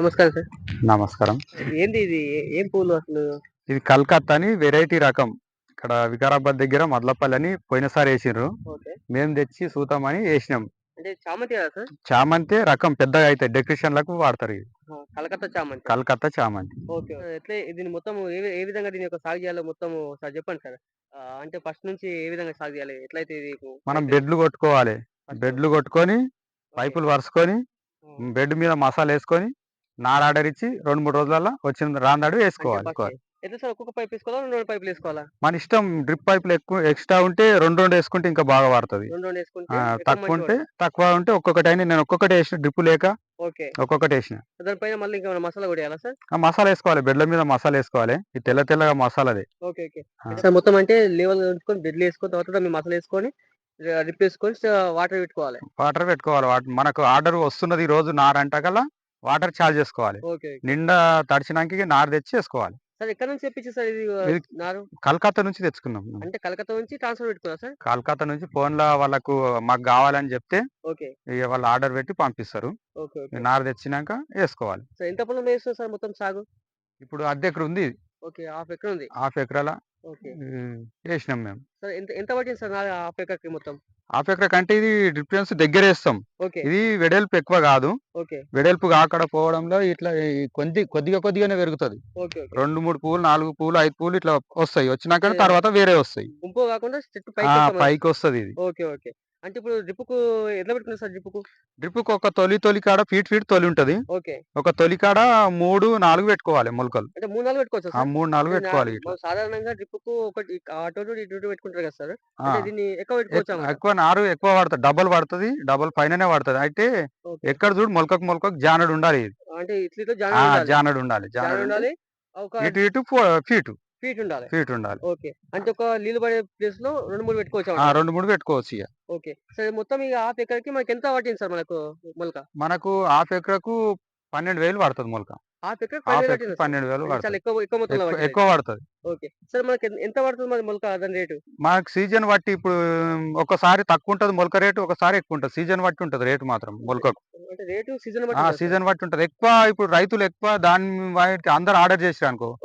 నమస్కారం సార్. నమస్కారం. ఏంది ఇది? ఏ- పూలు అసలు? ఇది కల్కత్తా అని వెరైటీ రకం. ఇక్కడ వికారాబాద్ దగ్గర మదలపల్లి అని పోయినసారి వేసిండ్రు మేము తెచ్చి సూతామని వేసినాం. అంటే చామంతి సార్? చామంతి రకం పెద్దగా అవుతాయి డెకరేషన్లకు వాడతారు ఇది ఆ, కలకత్తా చామంతి. కల్కత్తా చామంతి. ఓకే ఎట్లా దీన్ని మొత్తం ఏ విధంగా దీని యొక్క సాగు చేయాలో మొత్తం సార్ చెప్పండి సార్. అంటే ఫస్ట్ నుంచి ఏ విధంగా సాగు చేయాలి? ఎట్లయితే ఇది మనం బెడ్లు కొట్టుకోవాలి. బెడ్లు కొట్టుకొని పైపులు వరుసుకొని బెడ్ మీద మసాలా వేసుకొని నార ఆర్డర్ ఇచ్చి రెండు మూడు రోజులలో వచ్చిన రాందాడు వేసుకోవాలి. ఎట్లా సార్ ఒక్కొక్క పైప్ వేసుకోవాలా? రెండు రెండు పైపులు వేసుకోవాలా? మన ఇష్టం డ్రిప్ పైపులు ఎక్కువ ఎక్స్ట్రా ఉంటే రెండు రెండు వేసుకుంటే ఇంకా బాగా వాడుతుంది. రెండు వేసుకుంటే తక్కువ ఉంటే తక్కువ ఉంటే ఒక్కొక్కటి అయినా నేను ఒక్కొక్కటి వేసిన డ్రిప్ లేక. ఓకే. ఒక్కొక్కటి వేసిన. దానిపైన మళ్ళీ ఇంకా మసాలా కూడా వేయాలా సార్? మసాలా వేసుకోవాలి. బెడ్ల మీద మసాలా వేసుకోవాలి. ఈ తెల్ల తెల్లగా మసాలాది. Okay okay. సార్ మొత్తం అంటే లెవెల్ ఉంచుకొని బెడ్లు వేసుకొని తర్వాత మీ మసాలా వేసుకొని రిప్ వేసుకొని వాటర్ పెట్టుకోవాలి. వాటర్ పెట్టుకోవాలి. మనకు ఆర్డర్ వస్తున్నది ఈ రోజు నార అంటకల్లా వాటర్ చార్జ్ చేసుకోవాలి. ఓకే నిండా తడిచినాక నార తెచ్చి వేసుకోవాలి. సార్ ఎక్కడ నుంచి తెప్పించి సార్ ఇది ఇది- నారు? కలకత్తా నుంచి తెచ్చుకున్నాం మేము. అంటే కలకత్తా నుంచి ట్రాన్స్ఫర్ పెట్టుకున్నా సార్? కలకత్తా నుంచి ఫోన్లో వాళ్ళకు మాకు కావాలని చెప్తే ఓకే. ఇక వాళ్ళు ఆర్డర్ పెట్టి పంపిస్తారు. ఓకే ఈ నార తెచ్చినాక వేసుకోవాలి. సార్ ఎంత పొలం సార్ మొత్తం సాగు? ఇప్పుడు అద్దె ఎకరం ఉంది ఓకే హాఫ్ ఎకర్ ఉంది. హాఫ్ ఎకరాల ఓకే. వేసినాం మేము. సార్ ఎంత ఎంత పట్టింది సార్ హాఫ్ ఎకర్కి మొత్తం? హాఫ్ ఎకర్ కంటే ఇది డిఫరెన్స్ దగ్గర వేస్తాం ఇది వెడల్పు ఎక్కువ కాదు. వెడల్పు కాకడ పోవడంలో ఇట్లా కొద్ది కొద్దిగా కొద్దిగానే పెరుగుతుంది. రెండు మూడు పూలు నాలుగు పూలు ఐదు పూలు ఇట్లా వస్తాయి. వచ్చినాక. తర్వాత వేరే వస్తాయి. పైకి వస్తాం పైకి వస్తది ఇది. Okay okay. అంటే ఇప్పుడు డ్రిప్కు ఎట్లా పెట్టుకున్నారు సార్ డ్రిప్కు డ్రిప్ ఒక తొలి తొలి కాడ ఫీట్ ఫీట్ తొలి ఉంటది. ఓకే. ఒక తొలి కాడ మూడు నాలుగు పెట్టుకోవాలి మొలకలు. అంటే మూడు నాలుగు పెట్టుకోవచ్చు మూడు నాలుగు పెట్టుకోవాలి సాధారణంగా డ్రిప్కు ఒకటి అటు ఇటు పెట్టుకుంటారు కదా సార్? దీన్ని ఎక్కువ పెట్టుకోవచ్చు. ఎక్కువ నారు ఎక్కువ పడుతుంది డబల్ పడుతుంది డబల్ పైననే పడుతుంది అయితే. ఎక్కడ చూడు మొలకకు మొలకకు జానడు ఉండాలి. అంటే ఇట్లా జానడు ఉండాలి. జాన జానడు ఉండాలి. ఇటు ఇటు ఫీట్. ఫీట్ ఉండాలి ఫీట్ ఉండాలి ఓకే. అంటే ఒక నీళ్ళు పడే ప్లేస్లో రెండు మూడు పెట్టుకోవచ్చు. రెండు మూడు పెట్టుకోవచ్చు ఇక ఓకే. సరే మొత్తం ఇక హాఫ్ ఎకర్కి మనకి ఎంత పట్టింది సార్ మనకు మొలక? మనకు హాఫ్ ఎకరకు పన్నెండు వేలు పడుతుంది మొలక. పన్నెండు వేలు చాలా ఎక్కువ ఎక్కువ మొత్తంలో ఎక్కువ- పట్టింది. ఎక్కువ పడుతుంది. ఓకే. సార్ మనకి ఎంత- పడుతుంది మరి మొలక దాని రేటు? మనకు సీజన్ బట్టి ఇప్పుడు ఒకసారి తక్కువ ఉంటది మొలక రేటు ఒకసారి ఎక్కువ ఉంటుంది. సీజన్ బట్టి ఉంటది రేటు మాత్రం మొలకకు అంటే రేటు సీజన్ బట్టి ఉంటుందా సార్? సీజన్ బట్టి ఉంటది. ఎక్కువ ఇప్పుడు రైతులు ఎక్కువ దాని వాటి అందరు ఆర్డర్ చేసిరు అనుకో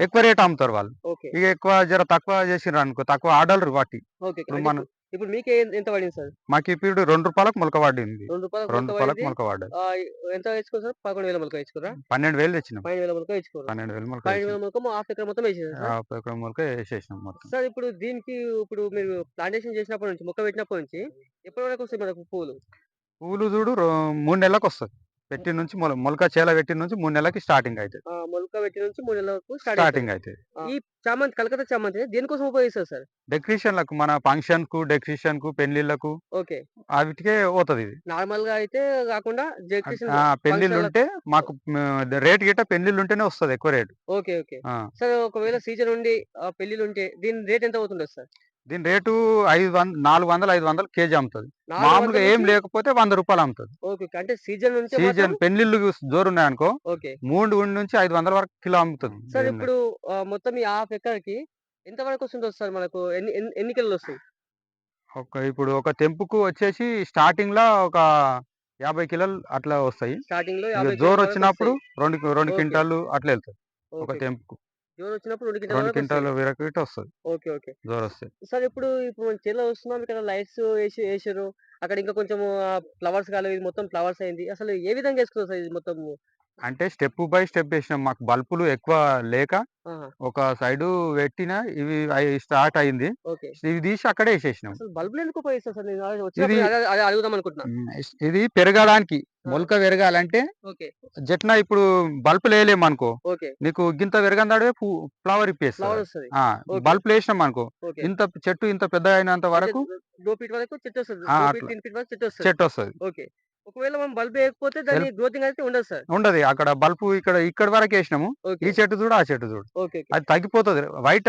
ఎక్కువ రేట్ అమ్ముతారు వాళ్ళు. ఇక ఎక్కువ జర తక్కువ చేసిర్రు అనుకో తక్కువ ఆర్డర్లు బట్టి. ఇప్పుడు మీకే ఎంత పడింది సార్? మాకు ఇప్పుడు రెండు రూపాయలకు మొలక పడింది రెండు రూపాయలు రెండు మొలక రూపాయలకు పడ్డది ఎంత వేసుకోరు సార్? పదకొండు వేల మొలక వేసుకోరా? పన్నెండు వేలు తెచ్చినాం. పన్నెండు వేల మొలక పన్నెండు వేలు మొలక పన్నెండు వేల మొలక హాఫ్ ఎకర్ మొత్తం వేసేసారు ఎకరం మొలక వేసేసినాం మొత్తం. సార్ ఇప్పుడు దీనికి ఇప్పుడు మీరు ప్లాంటేషన్ చేసినప్పటి నుంచి మొక్క పెట్టినప్పటి నుంచి ఎప్పటి వరకు వస్తాయి మనకు పూలు? పూలు చూడు మూడు నెలలకు వస్తుంది పెట్టి నుంచి మొల మొలక చేల పెట్టి నుంచి మూడు నెలలకి స్టార్టింగ్ అవుతుంది ఆ, మొలక పెట్టి నుంచి మూడు నెలల వరకు స్టార్ట్ స్టార్టింగ్ అవుతుంది ఈ చామంతి కలకత్తా చామంతి దేనికోసం ఉపయోగిస్తారు సార్? డెకరేషన్లకు మన ఫంక్షన్కు డెకరేషన్కు పెళ్ళిళ్ళకు ఓకే. వాటికే పోతుంది ఇది. నార్మల్గా అయితే కాకుండా డెకరేషన్ ఆ, పెళ్ళిళ్ళు ఉంటే మాకు రేట్ గిట్ట పెళ్ళిళ్ళు ఉంటేనే వస్తుంది ఎక్కువ రేటు. Okay okay. సార్ ఒకవేళ సీజన్ ఉండి పెళ్ళిలు ఉంటే దీని రేట్ ఎంత అవుతుంది సార్? దీని రేటు ఐదు వంద నాలుగు వందలు ఐదు వందలు కేజీ అమ్ముతుంది మామూలుగా ఏం లేకపోతే వంద రూపాయలు అమ్ముతుంది. అంటే సీజన్ సీజన్ పెళ్ళిళ్ళు జోరు ఉన్నాయనుకో ఓకే మూడు నుంచి ఐదు వందల వరకు కిలో అమ్ముతుంది సార్. ఇప్పుడు మొత్తం ఈ హాఫ్ ఎకర్కి ఎంత వరకు వస్తుంది సార్ మనకు ఎన్ని ఎన్ని- కిలోలు వస్తాయి ఒక ఇప్పుడు ఒక తెంపుకు వచ్చేసి స్టార్టింగ్లో ఒక యాభై కిలోలు అట్లా వస్తాయి స్టార్టింగ్లో జోరు వచ్చినప్పుడు. రెండు రెండు. క్వింటాలు అట్లా వెళ్తాయి ఒక. తెంపుకు వచ్చినప్పుడు రెండు కిలోల రెండు వరకు వస్తాయి. క్వింటాలు వరకు ఇటు వస్తుంది. Okay okay. సార్ ఇప్పుడు ఇప్పుడు మనం చేలో వస్తున్నాం ఇక్కడ లైట్స్ వేసి వేసారు అక్కడ ఇంకా కొంచెం ఫ్లవర్స్ కాలేదు ఇది మొత్తం ఫ్లవర్స్ అయింది. అసలు ఏ విధంగా వేసుకున్నారు సార్ ఇది మొత్తం అంటే స్టెప్ బై స్టెప్ వేసినాం మాకు బల్బులు ఎక్కువ లేక ఒక సైడు పెట్టిన ఇవి స్టార్ట్ అయింది. ఓకే. ఇవి తీసి అక్కడే వేసేసినాం. అసలు బల్బులు ఎందుకు ఉపయోగిస్తారు సార్ నేను అదే వచ్చినప్పుడు అదే అదే అడుగుదాం అనుకుంటున్నా. ఉమ్, ఇది పెరగడానికి మొలక పెరగాలంటే ఓకే. జట్న ఇప్పుడు బల్బ్ లేలేము అనుకో ఓకే. నీకు గింత పెరగందాడే ఫ్లవర్ ఇప్పేస్తుంది ఫ్లవర్ వస్తుంది. ఓకే. బల్బ్ వేసినాం అనుకో ఓకే. ఇంత చెట్టు ఇంత పెద్ద అయినంత వరకు టూ ఫీట్ వరకు చెట్టు వస్తుంది. ఆ, టూ అట్లా. ఫీట్ త్రీ ఫీట్ వరకు చెట్టు వస్తుంది. చెట్టు వస్తుంది. ఓకే. ఒకవేళ మనం బల్బ్ వేయకపోతే దాని గ్రోతింగ్ అయితే ఉండదు సార్. ఉండదు. అక్కడ బల్బు ఇక్కడ ఇక్కడ వరకు వేసినాము. ఈ చెట్టు చూడు ఆ చెట్టు చూడు. అది తగ్గిపోతుంది. వైట్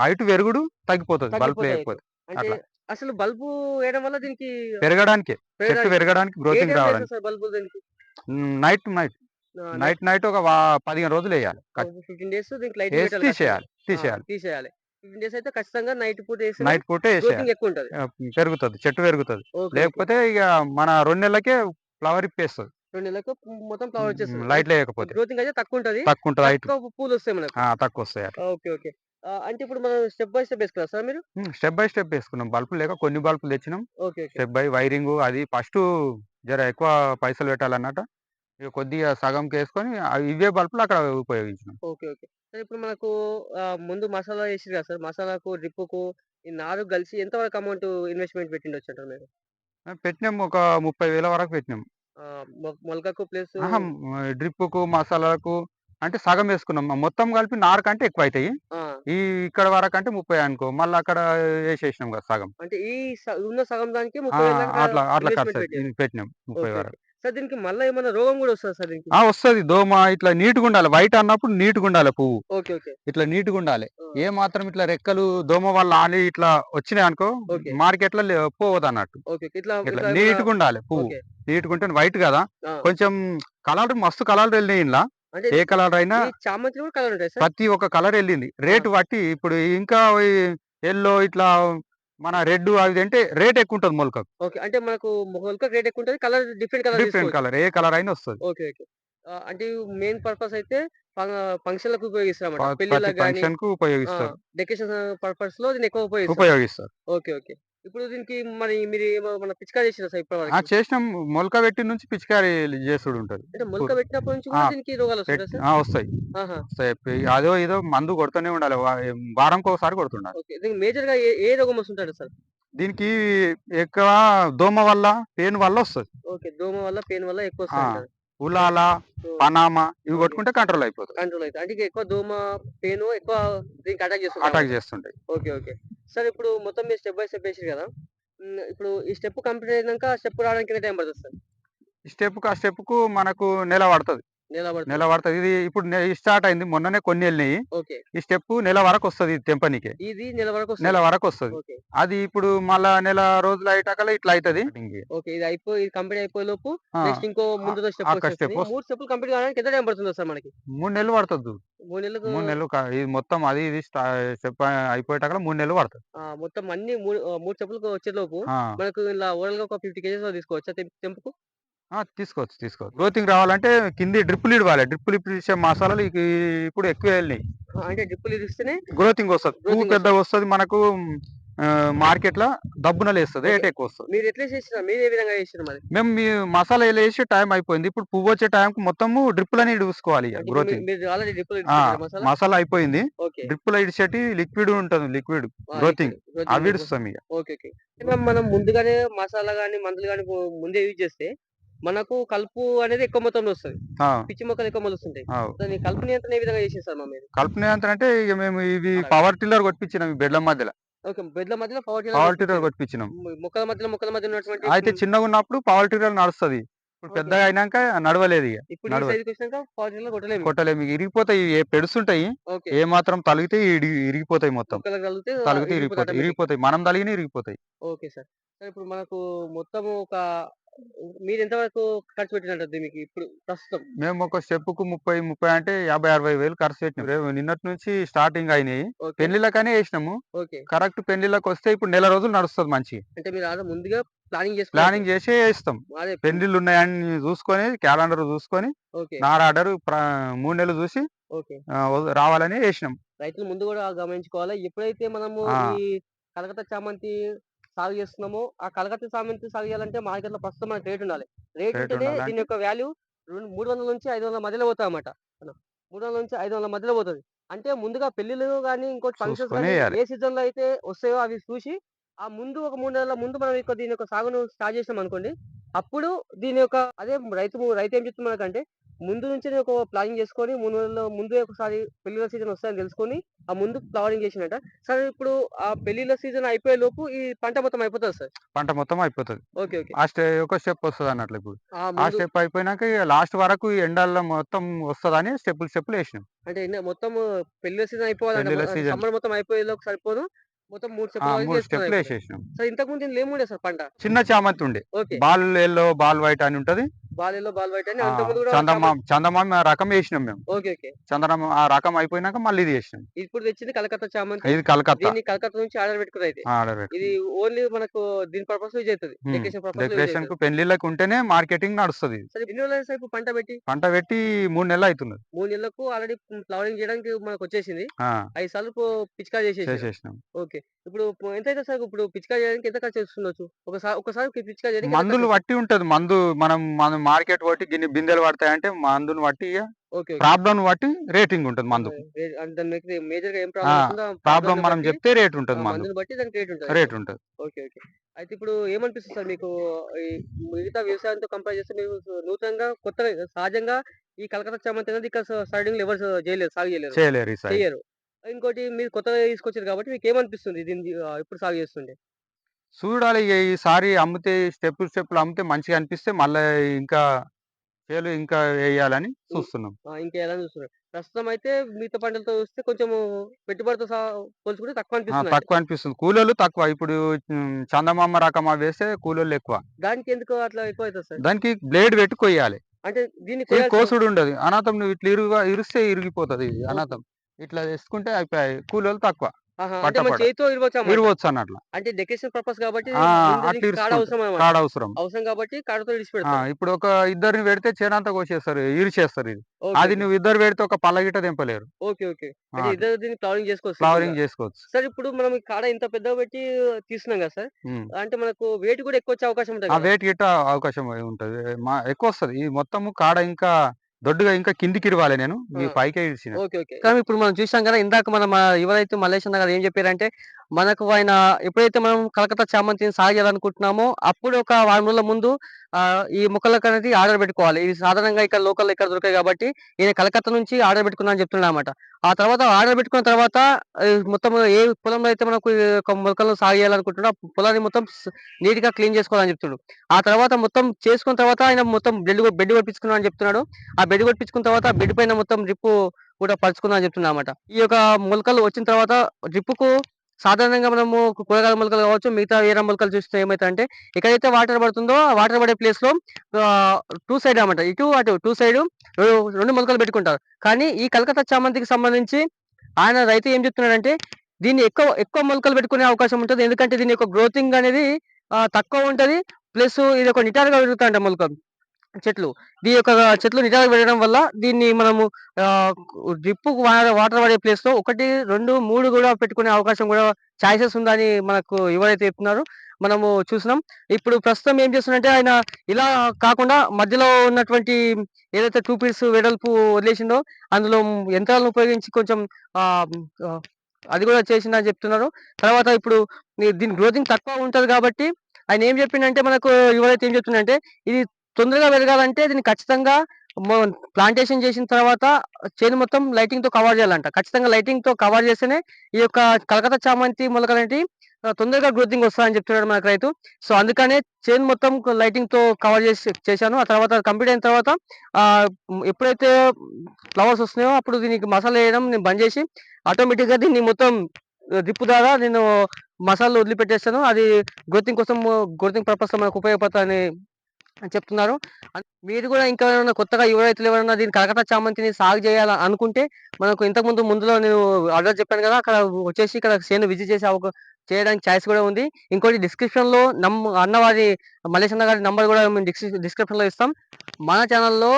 హైట్ పెరుగుడు తగ్గిపోతుంది. బల్బ్ అంటే అట్లా. అసలు బల్బు వేయడం వల్ల దీనికి పెరగడానికి. చెట్టు పెరగడానికి- గ్రోతింగ్ రావడానికి. బల్బు దీనికి? Night night. Night night. ఒక పదిహేను రోజులు వేయాలి. ఫిఫ్టీన్ డేస్ దీనికి లైట్ వేసి తీసేయాలి తీసేయాలి. తీసేయాలి. డేస్ అయితే ఖచ్చితంగా నైట్ పూట నైట్ పూటే ఎక్కువ ఉంటది పెరుగుతుంది చెట్టు పెరుగుతుంది. లేకపోతే ఇక మన రెండు నెలలకే ఫ్లవర్ ఇప్పేస్తుంది 2 నెలలకు మొత్తం ఫ్లవర్ వచ్చేస్తది. లైట్ లేకపోతే గ్రోతింగ్ అయితే తక్కువుంటది. తక్కువ ఉంటుంది తక్కువ మనకు. తక్కువ వస్తాయి అట్లా ఓకే. ఓకే. ఆహ్, అంటే ఇప్పుడు మనం స్టెప్ బై స్టెప్ ఏసుకున్నారా సార్ మీరు? స్టెప్ బై స్టెప్ వేసుకున్నాం బల్బులు లేక కొన్ని బల్బులు తెచ్చినాం. స్టెప్ బై వైరింగ్ అది ఫస్ట్ జర ఎక్కువ పైసలు పెట్టాలన్నట్టు ఇక కొద్దిగా సగంకి వేసుకొని అవి ఇవే బల్బులు అక్కడ ఉపయోగించినాం ఓకే. ఓకే. సార్ ఇప్పుడు మనకు ముందు మసాలా ఏసిర్రు కదా సార్. మసాలాకు, డ్రిప్పుకు ఈ 4 కలిసి ఎంత వరకు అమౌంట్ ఇన్వెస్ట్‌మెంట్ పెట్టిండొచ్చంటారు మీరు? ఆ! పెట్టినాం ఒక 30,000 వరకు పెట్టినాం. మొ మొలకకు ప్లస్! డ్రిప్పుకు, మసాలాలకు అంటే సగం వేసుకున్నాం. మొత్తం కలిపి నారకంటే ఎక్కువైతాయి. ఆ! ఈ ఇక్కడ వరకంటే 30 అనుకో. మళ్ళీ అక్కడ వేసేసినాం కదా సగం. అంటే ఈ స ఉన్న సగం దానికి ఆ! 30,000 దాకా అట్లా అట్లా ఇన్వెస్ట్‌మెంట్ ఖర్చు పెట్టారు. పెట్టినాం 30 ఓకే. వరకు. సార్ దీనికి మళ్ళా ఏమన్నా రోగం గూడా వస్తదా సార్ దీనికి? ఆ! వస్తది దోమ ఇట్లా నీట్‌గుండాలి. వైట్ అన్నప్పుడు నీట్‌గుండాలి పువ్వు. ఓకే. ఓకే. ఇట్లా నీట్‌గుండాలి. ఆ! ఏ మాత్రం ఇట్లా రెక్కలు దోమ వల్ల ఆలి ఇట్లా వచ్చినాయనుకో ఓకే. మార్కెట్‌లో లే. ఓకే. ఓకే. ఇట్లా ఇట్లా ఇట్లా ఏమన్నా నీట్‌గుండాలి పువ్వు. ఓకే. నీట్‌గుంటే వైట్ కదా! కొంచెం కలర్ మస్తు కలర్లు వెళ్ళినాయి. అంటే ఏ కలర్ అయినా కూడా కలర్? ప్రతి ఒక్క కలర్ వెళ్ళింది. రేట్ బట్టి ఇప్పుడు ఇంకా ఈ యెల్లో ఇట్లా మన రెడ్ అవి అంటే రేట్ ఎక్కువ ఉంటది మొలకకు. ఓకే. అంటే మనకు మొలకకు రేట్ ఎక్కువ ఉంటది. Colour different colour different. Colour ఏ కలర్ అయినా వస్తది. ఓకే. ఓకే. అంటే మెయిన్ పర్పస్ అయితే ఫ ఫంక్షన్‌లకు ఉపయోగిస్తారన్నమాట. ప ప్రతి పెళ్ళిళ్ళకి గాని ఫంక్షన్‌కు ఆ! ఉపయోగిస్తారు. డెకరేషన్ పర్పస్‌లో దీన్ని ఎక్కువ ఉపయోగిస్తారు. ఉపయోగిస్తారు. ఓకే. ఓకే. ఇప్పుడు దీనికి మరి మీరు ఏమన్నా పిచికారీ చేసిర్రా సార్! వరకి? చేసినాం మొలక పెట్టి నుంచి పిచికారీ చేసుడు ఉంటది. అంటే మొలక పెట్టినప్పటి నుంచి! కూడా దీనికి రోగాలు! వస్తాయి. వస్తాయి. అదో ఇదో మందు కొడుతూనే ఉండాలి. వారంకి ఒకసారి కొడుతుండాలి. ఓకే. దీనికి మేజర్‌గా ఏ ఏ రోగం వస్తుంటది సార్? దీనికి ఎక్కువ దోమ వల్ల, పేను వల్ల వస్తది. ఓకే. దోమ వల్ల, పెయిన్ వల్ల ఎక్కువ. ఉలాల, పనామా ఇవి. కొట్టుకుంటే కంట్రోల్ అయిపోతది. కంట్రోల్. అంటే ఎక్కువ దోమ, పెయిన్ ఎక్కువ దీనికి అటాక్. అటాక్ చేస్తుంటాయి. ఓకే. ఓకే. సార్ ఇప్పుడు మొత్తం మీరు స్టెప్ బై స్టెప్ కదా! ఇప్పుడు ఈ స్టెప్ కంప్లీట్ అయినంక స్టెప్ రావడానికి టైం పడతది సార్? ఈ స్టెప్‌కు ఆ స్టెప్‌కు మనకు నెల పడతది. నెల పడతది. నెల పడతది. ఇది ఇప్పుడు స్టార్ట్ అయింది. మొన్ననే కొన్ని ఎళ్ళినాయి. ఓకే. ఈ స్టెప్ నెల వరకు వస్తది తెంపనీకే. ఇది నెల వరకు నెల. వరకు వస్తది. అది ఇప్పుడు మళ్ళా నెల రోజులు అయ్యేటాకల్లా ఇట్లా అయితది. ఓకే. ఇది అయిపోయి కంప్లీట్ ఆ! నెక్స్ట్ ఇంకో ఆ! ముందుతో స్టెప్ ఒక వచ్చేస్తది. స్టెప్ వస్ 3 స్టెప్‌లు కంప్లీట్ కావడానికి ఎంత టైం పడుతుందో సార్ మనకి? 3 నెలలు పడతది. 3 నెలలకు 3 నెలలు ఇది మొత్తం అది ఇది స్టా స్టెప్ అయిపోయేటాకల్లా 3 నెలలు పడతది. ఆ! మొత్తం అన్ని మూడు ఆహ్, 3 స్టెప్‌లకు వచ్చేలోపు ఆ! మనకు ఇలా ఓవరాల్‌గా ఒక 50 కేజెస్ తీసుకోవచ్చా తెంపుకు? ఆ! తీసుకోవచ్చు. తీసుకోవచ్చు. గ్రోతింగ్ రావాలంటే కింది డ్రిప్పులు ఇడవాలి. డ్రిప్పులు ఇప్పిచ్చే మసాలాలు ఇక ఇప్పుడు ఎక్కువ ఎళ్ళినాయి. ఆ! అంటే డ్రిప్పులు ఇరిస్తేనే గ్రోతింగ్ వస్తది. పువ్వు గ్రోతింగ్ వస్తది. మనకు ఆహ్, మార్కెట్‌ల దబ్బున లేస్తది. ఓకే. రేట్. మీరు ఎట్లా చేసిర్రు? మీరు ఏ విధంగా చేసిర్రు మరి? మేము మీ మసాలా ఎలేసి టైం అయిపోయింది. ఇప్పుడు పువ్వొచ్చే టైంకి మొత్తము డ్రిప్పులని ఇడుసుకోవాలి ఇగ అంటే ఇప్పుడు మీ గ్రోతింగ్. డ్రిప్పులు మసాలా? మసాలా అయిపోయింది. డ్రిప్పులో ఇడిసేటి లిక్విడ్ ఉంటది. లిక్విడ్! గ్రోతింగ్ అవి. ఇడుస్తాం. ఓకే. ఓకే. మనం ముందుగానే మసాలా గాని, మందులు గాని ముందే యూజ్ చేస్తే మనకు కలుపు అనేది ఎక్కువ మొత్తంలో వస్తది. పిచ్చి మొక్కలు ఎక్కువ మొలుస్తుంటాయి. అవు. దాని కలుపు నియంత్రణ ఏ విధంగా చేసిర్రు సార్ మరి మీరు? కలుపు నియంత్రణ అంటే ఇగ మేము ఇవి. పవర్ టిల్లర్ కొట్టిపించినాం ఈ బెడ్ల మధ్యల. ఓకే. బెడ్ల మధ్యలో పవర్ టిల్లర్ పవర్ టిల్లర్ మొక్కల మధ్యలో, మొక్కల మధ్య ఉన్నటువంటి అయితే హ్మ్. చిన్నగున్నప్పుడు పవర్ టిల్లర్ నడుస్తది. ఇప్పుడు. పెద్దగా అయినాక నడవలేదు ఇగ. ఇప్పుడు కొట్టలేము. ఇరిగిపోతాయి. ఏ పెడుస్తుంటాయి. ఏ మాత్రం తలిగితే ఇరిగిపోతాయి మొత్తం. తలిగితే ఇరిగిపోతాయి. ఇరిగిపోతాయి. మనం తలిగినా ఇరిగిపోతాయి. Okay sir. సార్ ఇప్పుడు మనకు మొత్తము ఒక మీరు ఎంత వరకు ఖర్చు పెట్టినట్టు దీనికి ఇప్పుడు ప్రస్తుతం? మేము ఒక స్టెప్పుకు 30, 30 అంటే 50, 60 వేలు ఖర్చు పెట్టినాం. నిన్నటి నుంచి స్టార్టింగ్ అయినాయి. ఏసినాము. ఓకే. కరెక్ట్ పెళ్ళిళ్ళకొస్తే ఇప్పుడు నెల రోజులు నడుస్తది మంచిగా. అంటే మీరు ముందుగా ప్లానింగ్ చేసుకున్నారు. ప్లానింగ్ చేసే ఏస్తాం. అదే పెళ్ళిళ్ళు ఉన్నాయని చూసుకొని క్యాలెండర్ చూసుకొని. నార్ ఆర్డర్ 3 నెలలు చూసి రావాలని ఏసినాం. రైతులు ముందు గూడా గమనించుకోవాలి. ఎప్పుడైతే మనము కలకత్తా చామంతి సాగు చేస్తున్నామో, ఆ కలకత్తా చామంతి సాగు చేయాలంటే మార్కెట్‌లో ప్రస్తుతం మనకు రేట్ ఉండాలి. రేట్ ఉంటేనే. దీని యొక్క వాల్యూ రెండు 300-500 మధ్యలో పోతదన్నమాట. అన్న 300-500 మధ్యలో పోతది. అంటే ముందుగా పెళ్ళిళ్ళు గాని, ఇంకోటి ఫంక్షన్స్ ఎయాలి. ఏ సీజన్‌లో అయితే వస్తాయో అవి చూసి, ఆ ముందు ఒక 3 నెలల ముందు మనం దీని యొక్క సాగును స్టార్ట్ చేసినామనుకోండి, అప్పుడు దీని యొక్క అదే రైతు రైతు ఏం చెప్తుంది మనకంటే, ముందు నుంచే ఒక ప్లానింగ్ చేసుకొని 3 నెలల ముందే ఒకసారి పెళ్ళిళ్ళ సీజన్ వస్తాయని తెలుసుకొని, ఆ ముందు ఫ్లవరింగ్ చేసిండట. సరే ఇప్పుడు ఆ పెళ్ళిళ్ళ సీజన్ అయిపోయేలోపు ఈ పంట మొత్తం అయిపోతదా సార్? పంట మొత్తం అయిపోతది. ఓకే. ఓకే. ఆ స్టె ఒక స్టెప్ వస్తదన్నట్లు ఇప్పుడు. ఆ ముందు స్టెప్ అయిపోయినాక లాస్ట్ వరకు ఎండల్లో మొత్తం వస్తదని స్టెప్పులు స్టెప్పులు ఏసినాం. అంటే మొత్తం పెళ్ళిళ్ళ సీజన్ సీజన్. సమ్మర్ మొత్తం అయిపోయేలోపు సరిపోదు. మొత్తం 3 ఆ! స్టెప్పుల వరకు 3 చేసుకున్నారు స్టెప్పులు అయిపోతది. ఏసేసినాం. సార్ ఇంతకుముందు దీనిలో ఏముండే సార్ పంట? చిన్న చామంతి ఉండే. Okay. Ball yellow, ball white అని ఉంటది. బాల్ బాల్ వైట్ అని ఆ, అంతకుముందు కూడా చందమామ చందమామ రకం వేసినాం మేము. Okay okay. చందమామ ఆ రకం అయిపోయినాక మళ్ళీ ఇది వేసినాం ఇప్పుడు తెచ్చింది కలకత్తా చామంతి. ఇది కలకత్తా. దీన్ని కలకత్తా నుంచి ఆర్డర్ పెట్టుకుని అయితే. ఆర్డర్ పెట్టుకున్నాం. ఇది ఓన్లీ మనకు దీని పర్పస్ యూజ్ అవుతుంది. డెకరేషన్ పర్పస్ డెకరేషన్కు పెళ్ళిళ్ళకి ఉంటేనే మార్కెటింగ్ నడుస్తుంది. సరే ఎన్ని రోజులు ఇప్పుడు పంట పెట్టి? పంట పెట్టి మూడు నెలలు అవుతున్నది. మూడు నెలలకు ఆల్రెడీ ఫ్లవరింగ్ చేయడానికి మనకు వచ్చేసింది. ఐదు సార్లు పిచికా చేసేసి చేసేసినాం. ఓకే. ఇప్పుడు ఎంత అయితే సార్ ఇప్పుడు పిచికా చేయడానికి ఎంత ఖర్చు వస్తుండొచ్చు ఒకసారి ఒకసారి పిచికా చేయడానికి మందులు బట్టి ఉంటది. మందు మనం మనం మార్కెట్ బట్టి గిన్ని బిందెలు పడతాయంటే మందుని బట్టి. ప్రాబ్లం బట్టి రేటింగ్ ఉంటది మందు. ప్రాబ్లం మనం చెప్తే రేట్ ఉంటది మందు. మందుని బట్టి దానికి రేట్ ఉంటుంది. అయితే ఇప్పుడు ఏమనిపిస్తుంది సార్ మీకు? మిగతా వ్యవసాయంతో కంపేర్ చేస్తే మీరు నూతనంగా కొత్తగా సహజంగా ఈ కలకత్తా చామంతి అనేది ఇక్కడ స్టార్టింగ్ ఎవరు చేయలేరు సాగు చేయలేరు. చేయలేరు ఇంకోటి మీరు కొత్తగా తీసుకొచ్చారు కాబట్టి మీకు ఏమనిపిస్తుంది దీన్ని ఇప్పుడు సాగు చేస్తుండే చూడాలి. ఈసారి అమ్మితే స్టెప్ స్టెప్లు అమ్మితే మంచిగా అనిపిస్తే మళ్ళీ ఇంకా చేలు ఇంకా వేయాలని చూస్తున్నాం. ఇంకా ఎలా చూస్తున్నారు ప్రస్తుతం అయితే మిగతా పంటలతో చూస్తే కొంచెం పెట్టుబడితో పోల్చుకుంటే తక్కువ అనిపిస్తుంది తక్కువ అనిపిస్తుంది. కూలోళ్ళు తక్కువ. ఇప్పుడు చందమామ రకం అవి వేస్తే కూలోళ్ళు ఎక్కువ. దానికి ఎందుకు అట్లా ఎక్కువ అవుతుంది సార్? దానికి బ్లేడ్ పెట్టి కొయ్యాలి. అంటే కోయాల్సిన- కోసుడు ఉండదు. అనాథం నువ్వు ఇట్లా ఇరుగా ఇరిస్తే ఇరిగిపోతుంది ఇది అనాథం. ఇట్లా వేసుకుంటే అయిపోయాయి. కూలోళ్ళు తక్కువ. చేతితో అన్నట్లు. అంటే డెకరేషన్ పర్పస్ కాబట్టి కాడ. అవసరం అవసరం. అవసరం కాబట్టి కాడతో ఇప్పుడు ఒక ఇద్దరిని పెడితే చేనంతా కోసేస్తారు ఇరిచేస్తారు ఇది. అది. నువ్వు ఇద్దరు పెడితే ఒక పల్లగిట దింపలేరు ఓకే ఓకే. ఇద్దరు దీన్ని ఫ్లవరింగ్ చేసుకోవచ్చు ఫ్లవరింగ్. చేసుకోవచ్చు. సార్ ఇప్పుడు మనం కాడ ఇంత పెద్దగా పెట్టి తీస్తున్నాం కదా సార్. అంటే మనకు వెయిట్ కూడా ఎక్కువ వచ్చే అవకాశం ఉంటుంది? వెయిట్ గిట్ట అవకాశం ఉంటది. మా ఎక్కువ వస్తది. ఈ మొత్తము కాడ ఇంకా దొడ్డుగా ఇంకా కిందికి ఇరవాలి నేను. మీ. పైకే ఇడిచిన ఓకే కానీ ఇప్పుడు మనం చూసాం కదా ఇందాక మన ఎవరైతే అన్న గారు ఏం చెప్పారంటే మనకు ఆయన ఎప్పుడైతే మనం కలకత్తా చామంతిని సాగు చేయాలనుకుంటున్నామో అప్పుడు ఒక వారం రోజుల ముందు ఆ, ఈ మొక్కలకు అనేది ఆర్డర్ పెట్టుకోవాలి. ఇది సాధారణంగా ఇక్కడ లోకల్ ఇక్కడ దొరికాయి కాబట్టి ఈయన కలకత్తా నుంచి ఆర్డర్ పెట్టుకున్నా అని చెప్తున్నాడు అనమాట ఆ తర్వాత ఆర్డర్ పెట్టుకున్న తర్వాత మొత్తం ఏ పొలంలో అయితే మనకు మొక్కలను సాగు చేయాలనుకుంటున్నా పొలాన్ని మొత్తం నీట్గా క్లీన్ చేసుకోవాలని చెప్తున్నాడు. ఆ తర్వాత మొత్తం చేసుకున్న తర్వాత ఆయన మొత్తం బెడ్ బెడ్ కొట్టించుకున్నా అని చెప్తున్నాడు. ఆ బెడ్ కొట్టించుకున్న తర్వాత బెడ్ పైన మొత్తం డ్రిప్ కూడా పరుచుకుందాం అని చెప్తున్నా అనమాట ఈ యొక్క మొలకలు వచ్చిన తర్వాత డ్రిప్కు సాధారణంగా మనము కూరగాయల మొలకలు కావచ్చు మిగతా వేరే మొలకలు చూస్తే ఏమైతే ఎక్కడైతే వాటర్ పడుతుందో ఆ వాటర్ పడే ప్లేస్లో టూ సైడ్ అనమాట ఇటు అటు టూ సైడ్ రెండు మొలకలు పెట్టుకుంటారు. కానీ ఈ కలకత్తా చామంతికి సంబంధించి ఆయన రైతు ఏం చెప్తున్నాడంటే దీన్ని ఎక్కువ ఎక్కువ మొలకలు పెట్టుకునే అవకాశం ఉంటుంది. ఎందుకంటే దీని యొక్క గ్రోతింగ్ అనేది తక్కువ ఉంటది. ప్లస్ ఇది ఒక నిటారుగా పెరుగుతాయంట మొలకలు. చెట్లు. దీని యొక్క చెట్లు నిటారుగా పెట్టడం వల్ల దీన్ని మనము డ్రిప్ వాటర్ పడే ప్లేస్లో ఒకటి రెండు మూడు కూడా పెట్టుకునే అవకాశం కూడా ఛాయిసెస్ ఉందని మనకు ఎవరైతే చెప్తున్నారో మనము చూసినాం. ఇప్పుడు ప్రస్తుతం ఏం చేస్తున్నారంటే ఆయన ఇలా కాకుండా మధ్యలో ఉన్నటువంటి ఏదైతే టూ పీస్ వెడల్పు వదిలేసిందో అందులో యంత్రాలను ఉపయోగించి కొంచెం అది కూడా చేసిందని చెప్తున్నారు. తర్వాత ఇప్పుడు దీని గ్రోతింగ్ తక్కువ ఉంటుంది కాబట్టి ఆయన ఏం చెప్పిండంటే మనకు ఎవరైతే ఏం చెప్తుందంటే ఇది తొందరగా పెరగాలంటే దీన్ని ఖచ్చితంగా ప్లాంటేషన్ చేసిన తర్వాత చేను మొత్తం లైటింగ్తో కవర్ చేయాలంట. ఖచ్చితంగా లైటింగ్తో కవర్ చేస్తేనే ఈ యొక్క కలకత్తా చామంతి మొలకలు అనేటివి, తొందరగా గ్రోతింగ్ వస్తాయని చెప్తున్నాడు మనకు రైతు. సో అందుకనే చేను మొత్తం లైటింగ్తో కవర్ చేసి చేశాను. ఆ తర్వాత కంప్లీట్ అయిన తర్వాత ఎప్పుడైతే ఫ్లవర్స్ వస్తున్నాయో అప్పుడు దీనికి మసాలా వేయడం నేను బంద్ చేసి ఆటోమేటిక్గా దీన్ని మొత్తం దిప్పు ద్వారా నేను మసాలా వదిలిపెట్టేస్తాను. అది గ్రోతింగ్ కోసం గ్రోతింగ్ పర్పస్ మనకు ఉపయోగపడుతుందని చెప్తున్నారు. మీరు కూడా ఇంకా ఎవరైనా కొత్తగా యువ రైతులు ఎవరైనా దీని కలకత్తా చామంతిని సాగు చేయాలి అనుకుంటే మనకు ఇంతకుముందు ముందులో నేను ఆర్డర్ చెప్పాను కదా అక్కడ వచ్చేసి ఇక్కడ సేను విజిట్ చేసే అవకా చేయడానికి ఛాయిస్ కూడా ఉంది. ఇంకోటి డిస్క్రిప్షన్లో నమ్ అన్నవారి మల్లేష్ గారి నంబర్ కూడా మేము డిస్క్రిప్షన్లో ఇస్తాం. మన ఛానల్లో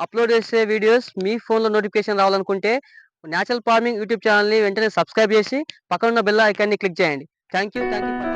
అప్లోడ్ చేసే వీడియోస్ మీ ఫోన్లో నోటిఫికేషన్ రావాలనుకుంటే న్యాచురల్ ఫార్మింగ్ యూట్యూబ్ ఛానల్ని వెంటనే సబ్స్క్రైబ్ చేసి పక్కన ఉన్న బెల్ ఐకాన్ని క్లిక్ చేయండి. Thank you thank you